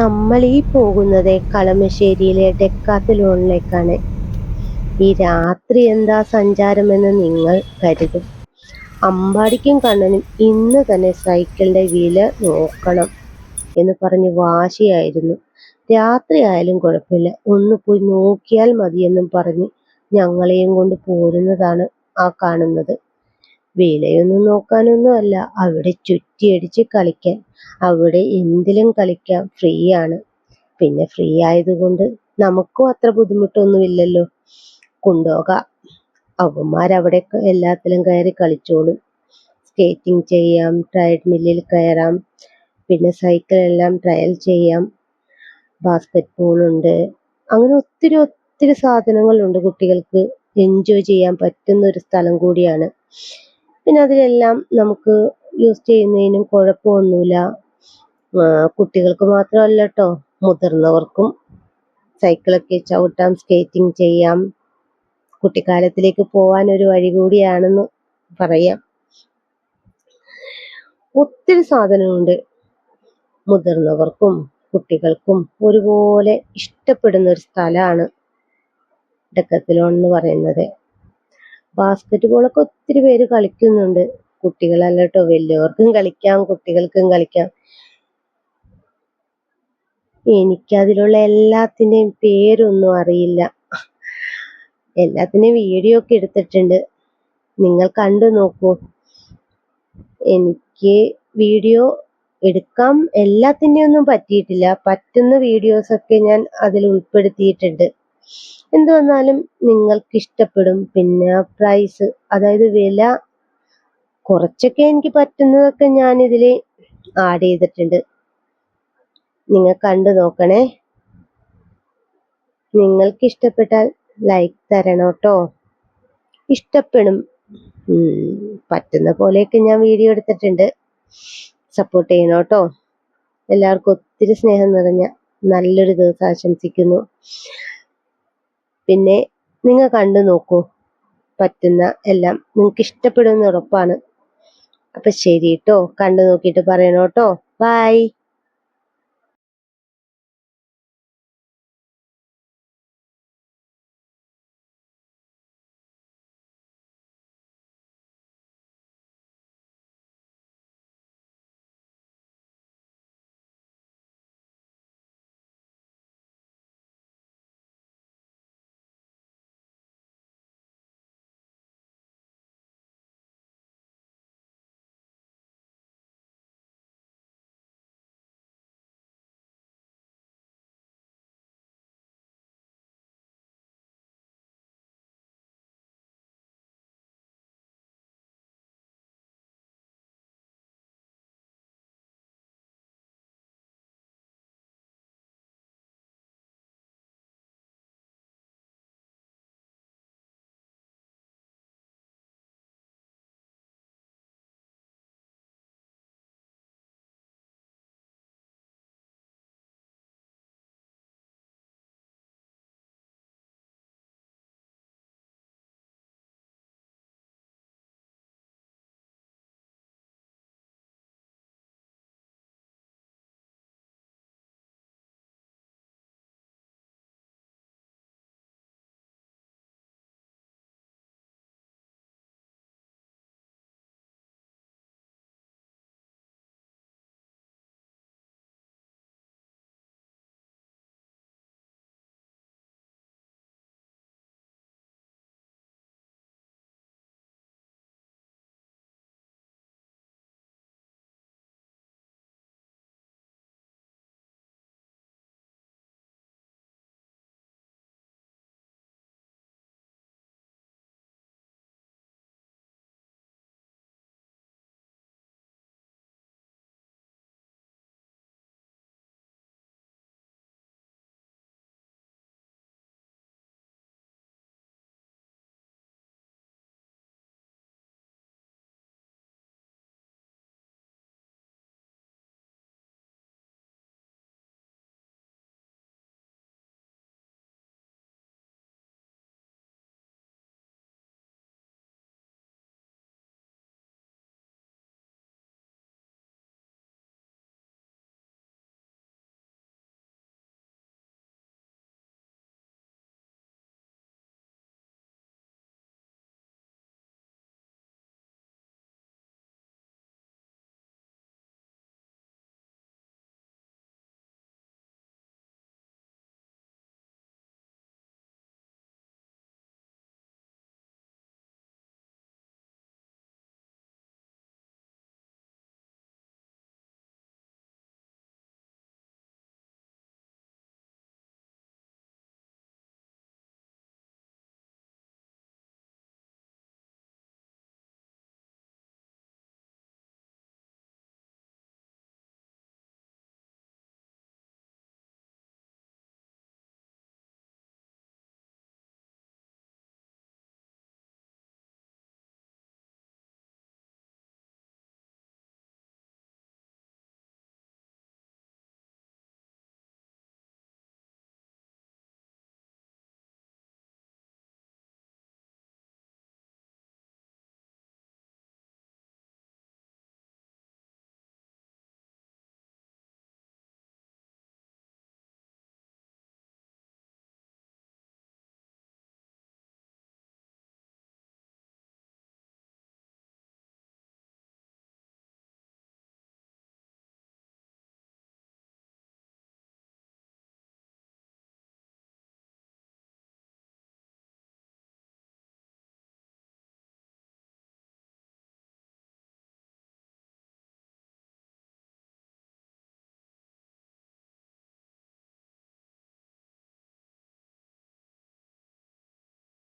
നമ്മൾ ഈ പോകുന്നത് കളമശ്ശേരിയിലെ ഡെക്കാത്തലോണിലേക്കാണ് ഈ രാത്രി എന്താ സഞ്ചാരമെന്ന് നിങ്ങൾ കരുതും. അമ്പാടിക്കും കണ്ണനും ഇന്ന് തന്നെ സൈക്കിളിന്റെ വില നോക്കണം എന്ന് പറഞ്ഞ് വാശിയായിരുന്നു. രാത്രി ആയാലും കുഴപ്പമില്ല. ഒന്ന് പോയി നോക്കിയാൽ മതിയെന്നും പറഞ്ഞ് ഞങ്ങളെയും കൊണ്ട് പോരുന്നതാണ് ആ കാണുന്നത്. വിലയൊന്നും നോക്കാനൊന്നും അല്ല. അവിടെ ചുറ്റിയടിച്ച് കളിക്കാൻ. അവിടെ എന്തിലും കളിക്കാം. ഫ്രീ ആണ്. പിന്നെ ഫ്രീ ആയതുകൊണ്ട് നമുക്കും അത്ര ബുദ്ധിമുട്ടൊന്നുമില്ലല്ലോ. കൊണ്ടുപോകാം. അവന്മാരവിടെ എല്ലാത്തിലും കയറി കളിച്ചോളും. സ്കേറ്റിംഗ് ചെയ്യാം ട്രയഡ് മില്ലിൽ കയറാം. പിന്നെ സൈക്കിൾ എല്ലാം ട്രയൽ ചെയ്യാം. ബാസ്കറ്റ് ഉണ്ട്. അങ്ങനെ ഒത്തിരി ഒത്തിരി സാധനങ്ങളുണ്ട് കുട്ടികൾക്ക്. എൻജോയ് ചെയ്യാൻ പറ്റുന്ന ഒരു സ്ഥലം കൂടിയാണ്. പിന്നെ അതിലെല്ലാം നമുക്ക് യൂസ് ചെയ്യുന്നതിനും കുഴപ്പമൊന്നുമില്ല. കുട്ടികൾക്ക് മാത്രമല്ല കേട്ടോ മുതിർന്നവർക്കും സൈക്കിളൊക്കെ ചവിട്ടാം സ്കേറ്റിംഗ് ചെയ്യാം. കുട്ടിക്കാലത്തിലേക്ക് പോവാൻ ഒരു വഴി കൂടിയാണെന്ന് പറയാം. ഒത്തിരി സാധനമുണ്ട് മുതിർന്നവർക്കും കുട്ടികൾക്കും ഒരുപോലെ ഇഷ്ടപ്പെടുന്ന ഒരു സ്ഥലമാണ് ഡെക്കത്തിലോൺ എന്ന് പറയുന്നത്. ബാസ്കറ്റ് ബോളൊക്കെ ഒത്തിരി പേര് കളിക്കുന്നുണ്ട്. കുട്ടികളല്ല കേട്ടോ വലിയവർക്കും കളിക്കാം കുട്ടികൾക്കും കളിക്കാം. എനിക്കതിലുള്ള എല്ലാത്തിന്റെയും പേരൊന്നും അറിയില്ല. എല്ലാത്തിന്റെയും വീഡിയോ ഒക്കെ എടുത്തിട്ടുണ്ട്. നിങ്ങൾ കണ്ടു നോക്കൂ. എനിക്ക് വീഡിയോ എടുക്കാം. എല്ലാത്തിന്റെയൊന്നും പറ്റിയിട്ടില്ല. പറ്റുന്ന വീഡിയോസൊക്കെ ഞാൻ അതിൽ ഉൾപ്പെടുത്തിയിട്ടുണ്ട്. എന്ത് വന്നാലും നിങ്ങൾക്ക് ഇഷ്ടപ്പെടും പിന്നെ പ്രൈസ് അതായത് വില കുറച്ചൊക്കെ എനിക്ക് പറ്റുന്നതൊക്കെ ഞാൻ ഇതിൽ ആഡ് ചെയ്തിട്ടുണ്ട്. നിങ്ങൾ കണ്ടു നോക്കണേ. നിങ്ങൾക്ക് ഇഷ്ടപ്പെട്ടാൽ ലൈക്ക് തരണം കേട്ടോ ഇഷ്ടപ്പെടും. പറ്റുന്ന പോലെയൊക്കെ ഞാൻ വീഡിയോ എടുത്തിട്ടുണ്ട്. സപ്പോർട്ട് ചെയ്യണം കേട്ടോ എല്ലാവർക്കും ഒത്തിരി സ്നേഹം നിറഞ്ഞ നല്ലൊരു ദിവസം ആശംസിക്കുന്നു. പിന്നെ നിങ്ങൾ കണ്ടു നോക്കൂ. പറ്റുന്ന എല്ലാം നിങ്ങൾക്ക് ഇഷ്ടപ്പെടുമെന്ന് ഉറപ്പാണ്. അപ്പൊ ശരി കേട്ടോ. കണ്ടു നോക്കിയിട്ട് പറയണം കേട്ടോ. ബൈ